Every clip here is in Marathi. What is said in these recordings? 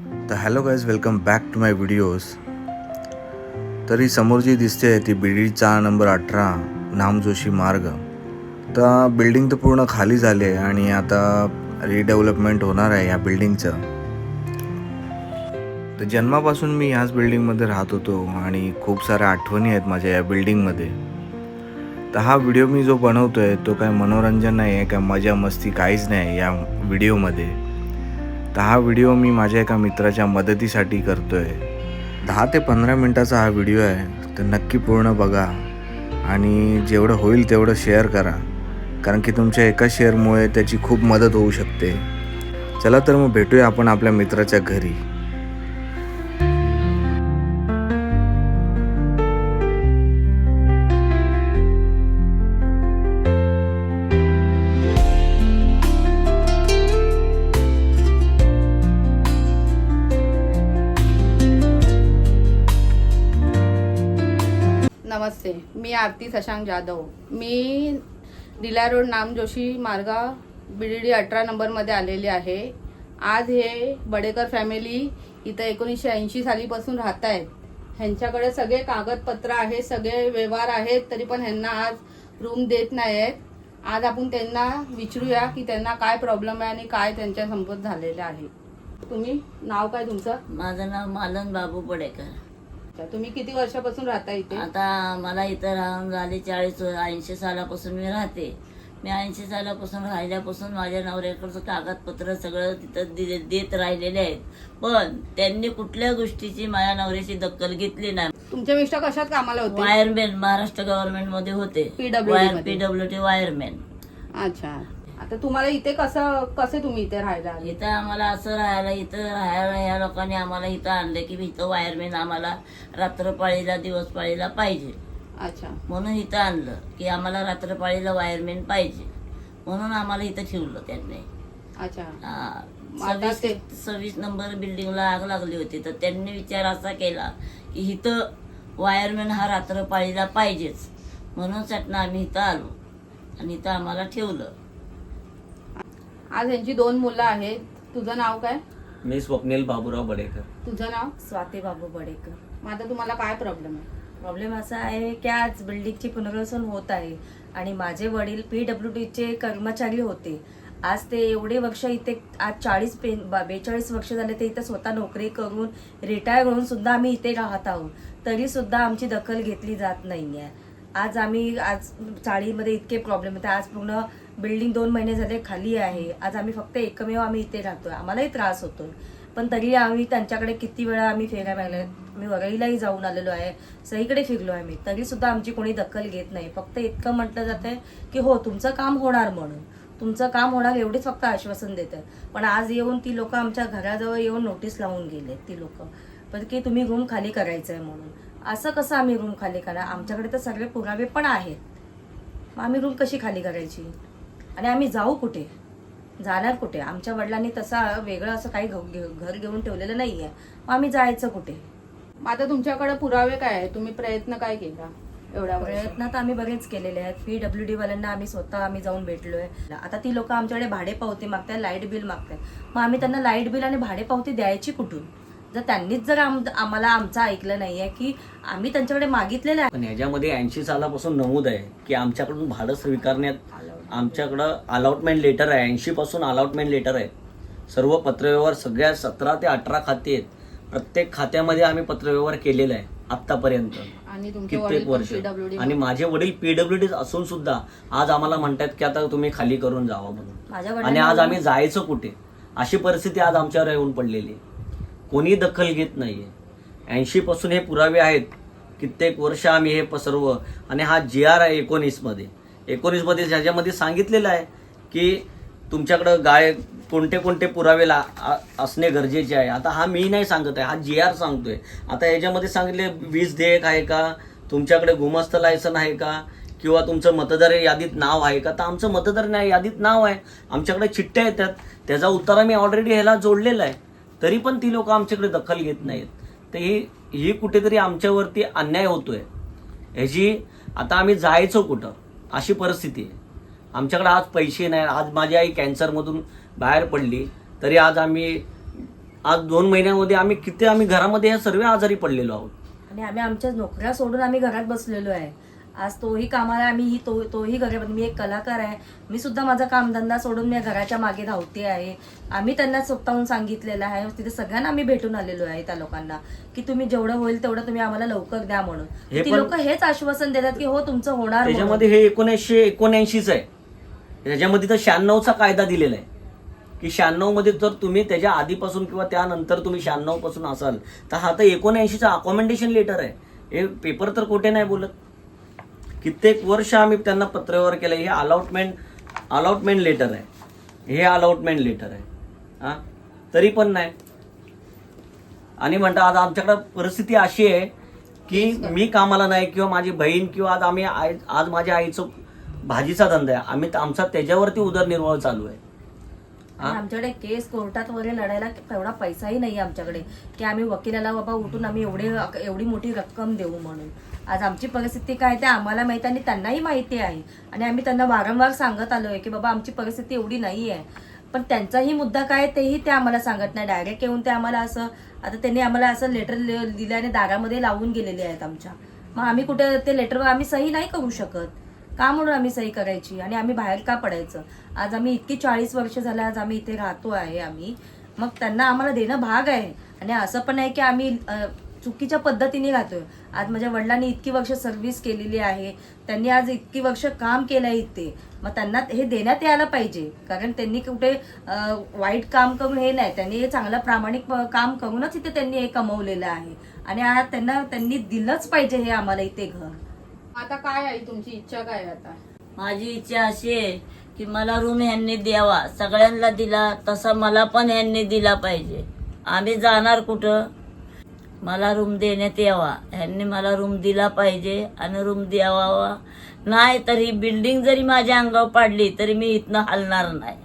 तर hello guys welcome back to my videos तरी समोर जी दिसते ती बिल्डिंगचा नंबर अठरा नाम जोशी मार्ग. तर बिल्डिंग तर पूर्ण खाली झाली आहे आणि आता रिडेव्हलपमेंट होणार आहे या बिल्डिंगचं तर जन्मापासून मी ह्याच बिल्डिंगमध्ये राहत होतो आणि खूप साऱ्या आठवणी आहेत माझ्या या बिल्डिंगमध्ये तर हा व्हिडिओ मी जो बनवतो आहे तो काय मनोरंजन नाही आहे काय मजा मस्ती काहीच नाही या व्हिडिओमध्ये तर हा व्हिडिओ मी माझ्या एका मित्राच्या मदतीसाठी करतो आहे दहा ते पंधरा मिनटाचा हा व्हिडिओ आहे तर नक्की पूर्ण बघा आणि जेवढं होईल तेवढं शेअर करा कारण की तुमच्या एका शेअरमुळे त्याची खूप मदत होऊ शकते. चला तर मग भेटूया आपण आपल्या मित्राच्या घरी. नमस्ते. मी आरती शशांक जाधव. मी दिला रोड नामजोशी मार्गा बीडीडी अठरा नंबरमध्ये आलेले आहे. आज हे बडेकर फॅमिली इथं एकोणीसशे ऐंशी सालीपासून राहत आहेत ह्यांच्याकडे सगळे कागदपत्र आहे सगळे व्यवहार आहेत तरी पण ह्यांना आज रूम देत नाही आहेत आज आपण त्यांना विचारूया की त्यांना काय प्रॉब्लेम आहे आणि काय त्यांच्या संपत झालेलं आहे. तुम्ही नाव काय तुमचं? माझं नाव मालन बाबू बडेकर. तुम्ही किती वर्षापासून राहता इथे? आता मला इथं राहून झाले चाळीस ऐंशी सालापासून मी राहते. मी ऐंशी सालापासून राहिल्यापासून माझ्या नवऱ्याकडचं कागदपत्र सगळं तिथं दिले देत राहिलेले आहेत. पण त्यांनी कुठल्या गोष्टीची माझ्या नवऱ्याची दखल घेतली नाही. तुमचे मिस्टर कशात कामाला होते? वायरमॅन महाराष्ट्र गव्हर्नमेंटमध्ये होते मध्ये. PWD wireman. अच्छा. आता तुम्हाला इथे कसं कसे तुम्ही इथे राहायला आले? इथं आम्हाला असं राहायला इथं राहायला ह्या लोकांनी आम्हाला इथं आणलं की इथं वायरमॅन आम्हाला रात्रपाळीला दिवसपाळीला पाहिजे. अच्छा. म्हणून इथं आणलं की आम्हाला रात्रपाळीला वायरमॅन पाहिजे. म्हणून आम्हाला इथं ठेवलं त्यांनी. अच्छा. हा, आता सव्वीस ते- सव्वीस नंबर बिल्डिंगला आग लागली होती तर त्यांनी विचार असा केला की इथं वायरमॅन हा रात्रपाळीला पाहिजेच. म्हणून चटणं आम्ही इथं आलो आणि इथं आम्हाला ठेवलं. आज यांची दोन मुलं आहेत. तुझं नाव काय? मी स्वप्नील बाबूराव बडेकर. तुझं नाव? स्वाती बाबू बडेकर. मग आता तुम्हाला काय प्रॉब्लेम आहे? प्रॉब्लेम असा आहे की आज बिल्डिंगची पुनर्वसन होत आहे आणि माझे वडील पी डब्ल्यू डीचे कर्मचारी होते. आज ते एवढे वर्ष इथे आज चाळीस पे बेचाळीस वर्ष झाले ते इथं स्वतः नोकरी करून रिटायर होऊन सुद्धा आम्ही इथे राहत आहोत. तरी सुद्धा आमची दखल घेतली जात नाहीये. आज आम्ही आज चाळीमध्ये इतके प्रॉब्लेम होते आज पूर्ण बिल्डिंग दोन महिने झाले खाली आहे. आज आम्ही फक्त एकमेव आम्ही इथे राहतोय. आम्हालाही त्रास होतोय. पण तरी आम्ही त्यांच्याकडे किती वेळा आम्ही फेऱ्या मारल्या मी वरळीलाही जाऊन आलेलो आहे. सगळीकडे फिरलो आहे मी तरी सुद्धा आमची कोणी दखल घेत नाही. फक्त इतकं म्हटलं जातंय की हो तुमचं काम होणार म्हणून. तुमचं काम होणार एवढीच फक्त आश्वासन देत पण आज येऊन ती लोक आमच्या घराजवळ येऊन नोटीस लावून गेले ती लोक. पण की तुम्ही रूम खाली करायचं आहे म्हणून. असं कसं आम्ही रूम खाली करा आमच्याकडे तर सगळे पुरावे पण आहेत. मग आम्ही रूम कशी खाली करायची? आणि आम्ही जाऊ कुठे? जाणार कुठे? आमच्या वडिलांनी तसा वेगळं असं काही घर घेऊन ठेवलेलं नाहीये. मग आम्ही जायचं कुठे? मग आता तुमच्याकडे पुरावे काय आहे तुम्ही प्रयत्न काय केला एवढ्या? प्रयत्न तर आम्ही बरेच केलेले आहेत. पी डब्ल्यू डी वाल्यांना आम्ही स्वतः आम्ही जाऊन भेटलोय. आता ती लोक आमच्याकडे भाडे पावती मागतात लाइट बिल मागतात मग आम्ही त्यांना लाइट बिल आणि भाडे पावती द्यायची कुठून? जर त्यांनीच जर आम- आम्हाला आमचं ऐकलं नाहीये की आम्ही त्यांच्याकडे मागितलेलं पण ह्याच्यामध्ये ऐंशी सालापासून नमूद आहे की आमच्याकडून भाडं स्वीकारण्यात आमच्याकडं अलॉटमेंट लेटर आहे. ऐंशी पासून अलॉटमेंट लेटर आहे. सर्व पत्रव्यवहार सगळ्या सतरा ते अठरा खाते आहेत. प्रत्येक खात्यामध्ये आम्ही पत्रव्यवहार केलेला आहे आतापर्यंत आणि तुमचे वडील कित्येक वर्ष. आणि माझे वडील पीडब्ल्यू डी असून सुद्धा आज आम्हाला म्हणतात की आता तुम्ही खाली करून जावा म्हणून. आणि आज आम्ही जायचं कुठे? अशी परिस्थिती आज आमच्यावर येऊन पडलेली आहे. कोणी दखल घेत नाहीये. ऐंशी पासून हे पुरावे आहेत. कित्येक वर्ष आम्ही हे पसरव आणि हा जी आर आहे एकोणीस एकोणीसमध्ये एकोणीस ज्याच्यामध्ये सांगितलेलं आहे की तुमच्याकडं गाय कोणते कोणते पुरावे ला असणे गरजेचे आहे. आता हा मी नाही सांगत आहे हा जी आर सांगतोय. आता याच्यामध्ये सांगितले वीज देयक आहे का? तुमच्याकडे गुमस्त लायसन आहे का? किंवा तुमचं मतदार यादीत नाव आहे का? तर आमचं मतदार नाही यादीत नाव आहे. आमच्याकडे चिठ्ठ्या येतात. त्याचा उत्तर मी ऑलरेडी ह्याला जोडलेला आहे. तरी पण ती लोक आमच्याकडे दखल घेत नाहीत. तर ही ही कुठेतरी आमच्यावरती अन्याय होतोय. ह्याची आता आम्ही जायचो कुठं? अशी परिस्थिती आहे. आमच्याकडे आज पैसे नाही. आज माझी आई कॅन्सरमधून बाहेर पडली. तरी आज आम्ही आज दोन महिन्यामध्ये आम्ही किती आम्ही घरामध्ये या सर्व आजारी पडलेलो आहोत. आणि आम्ही आमच्या नोकऱ्या सोडून आम्ही घरात बसलेलो आहे. आज तोही कामाला आम्ही ही तो तोही घरामध्ये मी एक कलाकार आहे. मी सुद्धा माझा कामधंदा सोडून मी घराच्या मागे धावते आहे. आम्ही त्यांना स्वतःहून सांगितलेलं आहे. तिथे सगळ्यांना आम्ही भेटून आलेलो आहे त्या लोकांना की तुम्ही जेवढं होईल तेवढं तुम्ही आम्हाला लवकर द्या म्हणून. ती लोक हेच आश्वासन देतात की हो तुमचं होणार. त्याच्यामध्ये हे एकोणीसशे एकोणऐंशीच आहे. त्याच्यामध्ये तर शहाण्णवचा कायदा दिलेला आहे. की शहाण्णवमध्ये जर तुम्ही त्याच्या आधीपासून किंवा त्यानंतर तुम्ही शहाण्णवपासून असाल तर हा तर एकोणऐंशीचा अकॉमेंडेशन लेटर आहे. हे पेपर तर कुठे नाही बोलत. कित्येक वर्ष आम्ही त्यांना पत्रव्यवहार केला. हे अलॉटमेंट अलॉटमेंट लेटर आहे. हे अलॉटमेंट लेटर आहे. हां? तरी पण नाही. आणि म्हणता आज आमच्याकडे परिस्थिती अशी आहे की मी कामाला नाही किंवा माझी बहीण किंवा आज आम्ही आज माझ्या आईचं भाजीचा धंदा आहे. आम्ही आमचा त्याच्यावरती उदरनिर्वाह चालू आहे. आणि आमच्याकडे केस कोर्टात वगैरे लढायला तेवढा पैसाही नाही आमच्याकडे. की आम्ही वकिलाला बाबा उठून आम्ही एवढे एवढी मोठी रक्कम देऊ म्हणून. आज आमची परिस्थिती काय ते आम्हाला माहिती आणि त्यांनाही माहिती आहे. आणि आम्ही त्यांना वारंवार सांगत आलोय की बाबा आमची परिस्थिती एवढी नाही आहे. पण त्यांचाही मुद्दा काय तेही ते आम्हाला सांगत नाही. डायरेक्ट येऊन ते आम्हाला असं आता त्यांनी आम्हाला असं लेटर दिल्याने दारामध्ये लावून गेलेले आहेत आमच्या. मग आम्ही कुठे ते लेटरवर आम्ही सही नाही करू शकत. का म्हणून आम्ही सही करायची? आणि आम्ही बाहेर का पडायचं? आज आम्ही इतकी चाळीस वर्ष झालं आज आम्ही इथे राहतो आहे आम्ही. मग त्यांना आम्हाला देणं भाग आहे. आणि असं पण आहे की आम्ही चुकीच्या पद्धतीने राहतोय. आज माझ्या वडिलांनी इतकी वर्ष सर्व्हिस केलेली आहे. त्यांनी आज इतकी वर्ष काम केलं आहे इथे. मग त्यांना हे देण्यात यायला पाहिजे. कारण त्यांनी कुठे वाईट काम करून हे नाही. त्यांनी हे चांगलं प्रामाणिक काम करूनच इथे त्यांनी हे कमवलेलं आहे. आणि आज त्यांना त्यांनी दिलंच पाहिजे हे आम्हाला इथे घर. आता काय आहे तुमची इच्छा काय आहे आता? माझी इच्छा अशी आहे की मला रूम ह्यांनी द्यावा. सगळ्यांना दिला तसा मला पण ह्यांनी दिला पाहिजे. आम्ही जाणार कुठं? मला रूम देण्यात यावा. ह्यांनी मला रूम दिला पाहिजे आणि रूम द्यावा. नाही तर ही बिल्डिंग जरी माझ्या अंगावर पाडली तरी मी इथनं हलणार नाही.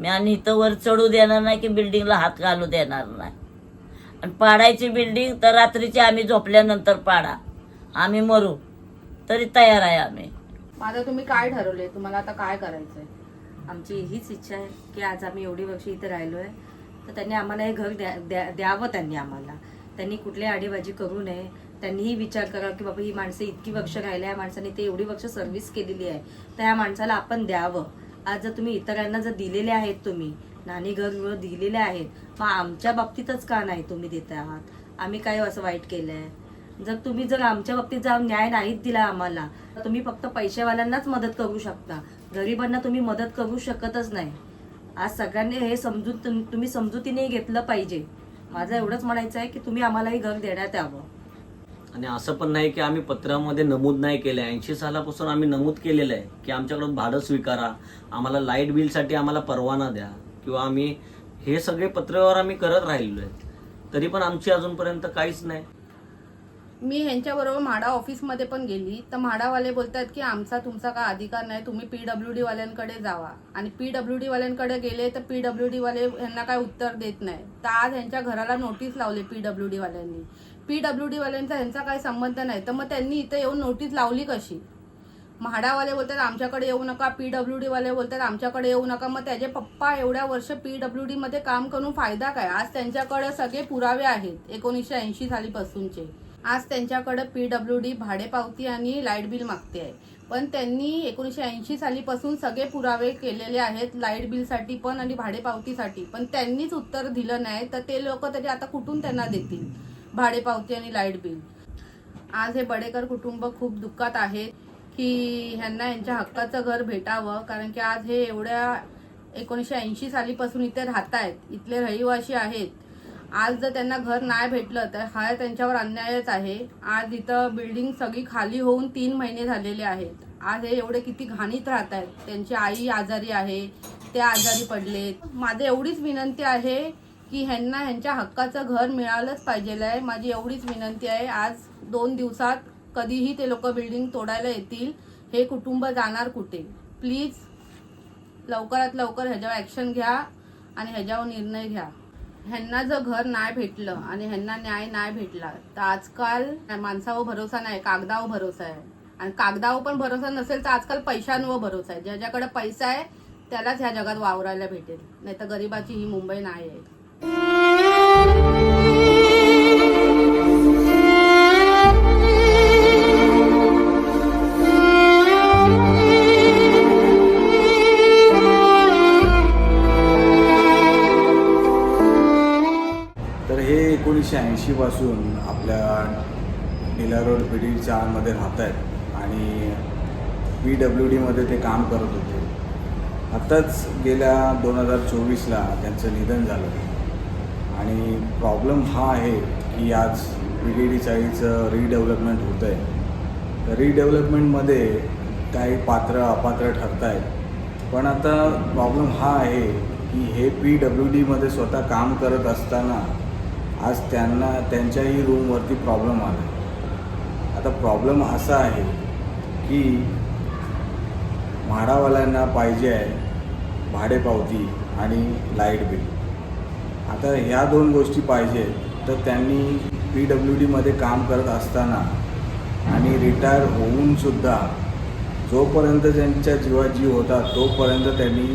मी आणि इथं वर चढू देणार नाही की बिल्डिंगला हात घालू देणार नाही. आणि पाडायची बिल्डिंग तर रात्रीची आम्ही झोपल्यानंतर पाडा. आम्ही मरू. तरी तयार आहे आम्ही. मग आता तुम्ही काय ठरवले? तुम्हाला आता काय करायचंय? आमची हीच इच्छा आहे की आज आम्ही एवढी वर्ष इथे राहिलो आहे तर त्यांनी आम्हाला हे घर द्या द्या- द्यावं त्यांनी आम्हाला. त्यांनी कुठली आडीबाजी करू नये. त्यांनीही विचार करा की बाबा ही माणसं इतकी वर्ष राहिल्या या माणसाने ते एवढी वर्ष सर्व्हिस केलेली आहे. तर या माणसाला आपण द्यावं. आज जर तुम्ही इतरांना जर दिलेले आहेत तुम्ही नाणी घर दिलेले आहेत मग आमच्या बाबतीतच का नाही तुम्ही देत आहात? आम्ही काय असं वाईट केलं आहे जर तुम्ही जर आमच्या बाबतीत जर न्याय नाहीच दिला आम्हाला तर तुम्ही फक्त पैसेवाल्यांनाच मदत करू शकता. गरिबांना तुम्ही मदत करू शकतच नाही. आज सगळ्यांनी हे समजून तुम्ही समजुतीने घेतलं पाहिजे. माझं एवढंच म्हणायचं आहे की तुम्ही आम्हाला हे घर देण्यात यावं. आणि असं पण नाही की आम्ही पत्रामध्ये नमूद नाही केलं आहे. ऐंशी सालापासून आम्ही नमूद केलेलं आहे की आमच्याकडून भाडं स्वीकारा आम्हाला लाइट बिलसाठी आम्हाला परवाना द्या किंवा आम्ही हे सगळे पत्रव्यवहार आम्ही करत राहिलो आहे तरी पण आमची अजूनपर्यंत काहीच नाही. मी ह्यांच्याबरोबर म्हाडा ऑफिसमध्ये पण गेली. तर म्हाडावाले बोलतात की आमचा तुमचा काय अधिकार नाही. तुम्ही पी डब्ल्यू डीवाल्यांकडे जावा. आणि पी डब्ल्यू डीवाल्यांकडे गेले तर पी डब्ल्यू डीवाले ह्यांना यांना काय उत्तर देत नाही. तर आज ह्यांच्या घराला नोटीस लावली पी डब्ल्यू डीवाल्यांनी पी डब्ल्यू डीवाल्यांचा ह्यांचा काही संबंध नाही. तर मग त्यांनी इथं येऊन नोटीस लावली कशी? म्हाडावाले बोलतात आमच्याकडे येऊ नका. पी डब्ल्यू डीवाले बोलतात आमच्याकडे येऊ नका. मग त्याचे पप्पा एवढ्या वर्ष पी डब्ल्यू डीमध्ये काम करून फायदा काय? आज त्यांच्याकडे सगळे पुरावे आहेत. एकोणीसशे ऐंशी सालीपासूनचे. आज त्यांच्याकडं पी डब्ल्यू डी भाडेपावती आणि लाइट बिल मागते आहे. पण त्यांनी एकोणीसशे ऐंशी सालीपासून सगळे पुरावे केलेले आहेत लाइट बिलसाठी पण आणि भाडेपावतीसाठी. पण त्यांनीच उत्तर दिलं नाही तर ते लोक तरी आता कुठून त्यांना देतील भाडेपावती आणि लाइट बिल? आज हे बडेकर कुटुंब खूप दुःखात आहे की ह्यांना यांच्या हक्काचं घर भेटावं कारण की आज हे एवढ्या एकोणीसशे ऐंशी सालीपासून इथे राहत आहेत इथले रहिवासी आहेत. आज जर त्यांना घर नाही भेटलं तर हा त्यांच्यावर अन्यायच आहे. आज इथं बिल्डिंग सगळी खाली होऊन तीन महिने झालेले आहेत. आज हे एवढे किती घाणीत राहत आहेत त्यांची आई आजारी आहे ते आजारी पडलेत. माझं एवढीच विनंती आहे की ह्यांना ह्यांच्या हक्काचं घर मिळालंच पाहिजे आहे. माझी एवढीच विनंती आहे. आज दोन दिवसात कधीही ते लोक बिल्डिंग तोडायला येतील. हे कुटुंब जाणार कुठे? प्लीज लवकरात लवकर ह्याच्यावर ॲक्शन घ्या आणि ह्याच्यावर निर्णय घ्या. ह्यांना जर घर नाही भेटलं आणि ह्यांना न्याय नाही भेटला तर आजकाल माणसावर भरोसा नाही कागदावर भरोसा आहे. आणि कागदावर पण भरोसा नसेल तर आजकाल पैशांवर भरोसा आहे. ज्याच्याकडे पैसा आहे त्यालाच ह्या जगात वावरायला भेटेल. नाही तर गरिबाची ही मुंबई नाही आहे. दिवशीपासून आपल्या डिला रोड पी डी चारमध्ये राहत आहेत आणि पी डब्ल्यू डीमध्ये ते काम करत होते. आत्ताच गेल्या दोन हजार चोवीसला त्यांचं निधन झालं. आणि प्रॉब्लेम हा आहे की आज पी डी डी चाळीचं रिडेव्हलपमेंट होतं आहे तर रिडेव्हलपमेंटमध्ये काही पात्र अपात्र ठरत आहेत पण आता प्रॉब्लेम हा आहे की हे पी डब्ल्यू डीमध्ये स्वतः काम करत असताना आज त्यांना त्यांच्याही रूमवरती प्रॉब्लेम आला. आता प्रॉब्लेम असा आहे की म्हाडावाल्यांना पाहिजे आहे भाडेपावती आणि लाइट बिल आता ह्या दोन गोष्टी पाहिजे तर त्यांनी पी डब्ल्यू डीमध्ये काम करत असताना आणि रिटायर होऊनसुद्धा जोपर्यंत त्यांच्या जीवात जीव होता तोपर्यंत त्यांनी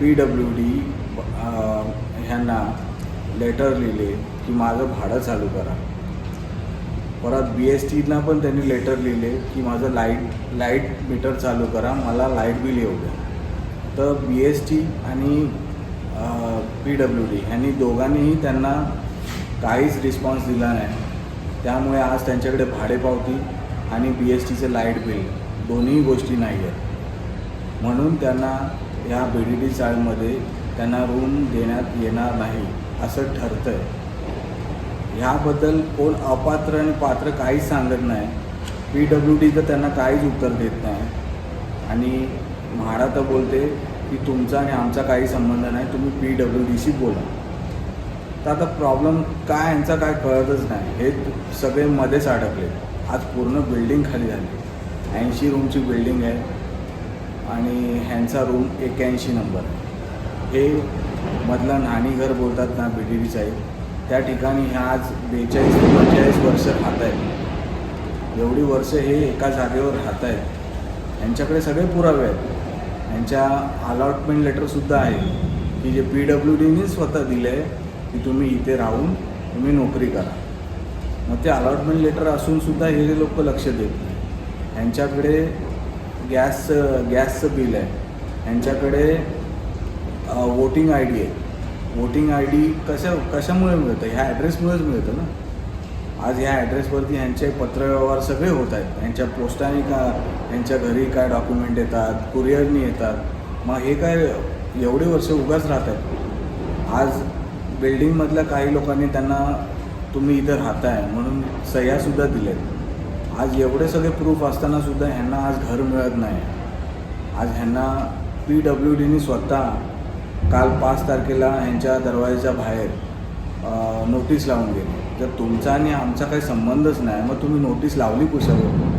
पी डब्ल्यू डी ह्यांना लेटर लिहिले की माझं भाडं चालू करा. परत बी एस टीला पण त्यांनी लेटर लिहिले की माझं लाइट लाइट मीटर चालू करा मला लाइट बिल येऊ द्या. तर बी एस टी आणि पी डब्ल्यू डी ह्यांनी दोघांनीही त्यांना काहीच रिस्पॉन्स दिला नाही. त्यामुळे आज त्यांच्याकडे भाडेपावती आणि बी एस टीचं लाइट बिल दोन्ही गोष्टी नाही आहेत म्हणून त्यांना ह्या बी डी डी चाळमध्ये त्यांना रूम देण्यात येणार नाही. असं ठरतं आहे ह्याबद्दल कोण अपात्र आणि पात्र काहीच सांगत नाही. पी डब्ल्यू डी तर त्यांना काहीच उत्तर देत नाही. आणि म्हाडा तर बोलते की तुमचा आणि आमचा काही संबंध नाही तुम्ही पी डब्ल्यू डीशी बोला. तर आता प्रॉब्लेम काय यांचा काय कळतच नाही. हे सगळे मध्येच अडकले. आज पूर्ण बिल्डिंग खाली झाली. ऐंशी रूमची बिल्डिंग आहे. आणि ह्यांचा रूम एक्याऐंशी नंबर आहे. हे मधलं न्हाणीघर बोलतात ना बी डी डी त्या ठिकाणी ह्या आज बेचाळीस ते पंचेचाळीस वर्ष राहत आहेत एवढी वर्ष हे एका जागेवर राहत आहेत यांच्याकडे सगळे पुरावे आहेत. यांच्या अलॉटमेंट लेटरसुद्धा आहे की जे पी डब्ल्यू डीने स्वतः दिलं आहे की तुम्ही इथे राहून तुम्ही नोकरी करा. मग ते अलॉटमेंट लेटर असूनसुद्धा हे लोक लक्ष देत नाही यांच्याकडे गॅसचं गॅसचं बिल आहे. यांच्याकडे वोटिंग आय डी आहे. वोटिंग आय डी कशा कशामुळे मिळतं? ह्या ॲड्रेसमुळेच मिळतं ना? आज ह्या ॲड्रेसवरती ह्यांचे पत्रव्यवहार सगळे होत आहेत. यांच्या पोस्टाने का यांच्या घरी काय डॉक्युमेंट येतात कुरिअरनी येतात. मग हे काय एवढे वर्ष उगाच राहत आहेत. आज बिल्डिंगमधल्या काही लोकांनी त्यांना तुम्ही इथं राहताय म्हणून सह्यासुद्धा दिलेत आज एवढे सगळे प्रूफ असतानासुद्धा ह्यांना आज घर मिळत नाही. आज ह्यांना पी डब्ल्यू डीने स्वतः काल पाच तारखेला यांच्या दरवाजाच्या बाहेर नोटीस लावून गेली. जर तुमचा आणि आमचा काही संबंधच नाही मग तुम्ही नोटीस लावली कुशावर?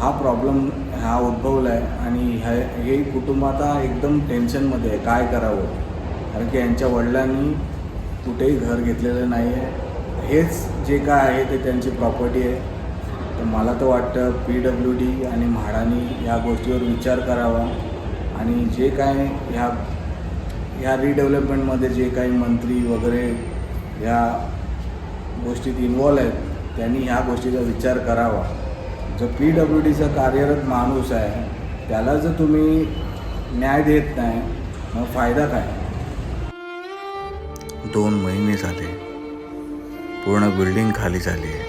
हा प्रॉब्लेम हा उद्भवला आहे आणि हे हे कुटुंब आता एकदम टेन्शनमध्ये आहे काय करावं? कारण की यांच्या वडिलांनी कुठेही घर घेतलेलं नाही आहे हेच जे काय आहे ते त्यांची प्रॉपर्टी आहे. तर मला तर वाटतं पी डब्ल्यू डी आणि म्हाडानी या गोष्टीवर विचार करावा. आणि जे काय ह्या ह्या रिडेव्हलपमेंटमध्ये जे काही मंत्री वगैरे ह्या गोष्टीत इन्वॉल्व आहेत त्यांनी ह्या गोष्टीचा विचार करावा. जो पी डब्ल्यू डीचा कार्यरत माणूस आहे त्याला जर तुम्ही न्याय देत नाही मग फायदा काय? दोन महिने झाले. पूर्ण बिल्डिंग खाली झाली आहे.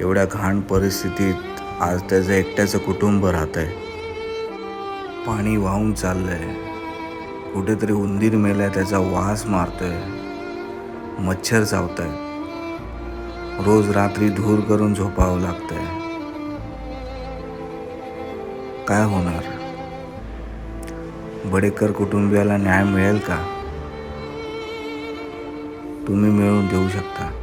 एवढ्या घाण परिस्थितीत आज त्याचं एकट्याचं कुटुंब राहत आहे पाणी वाहून चाललंय. कुठेतरी उंदीर मेलाय त्याचा वास मारतोय. मच्छर चावताय रोज रात्री धूर करून झोपावं लागतंय. काय होणार? बडेकर कुटुंबियाला न्याय मिळेल का? तुम्ही मिळवून देऊ शकता.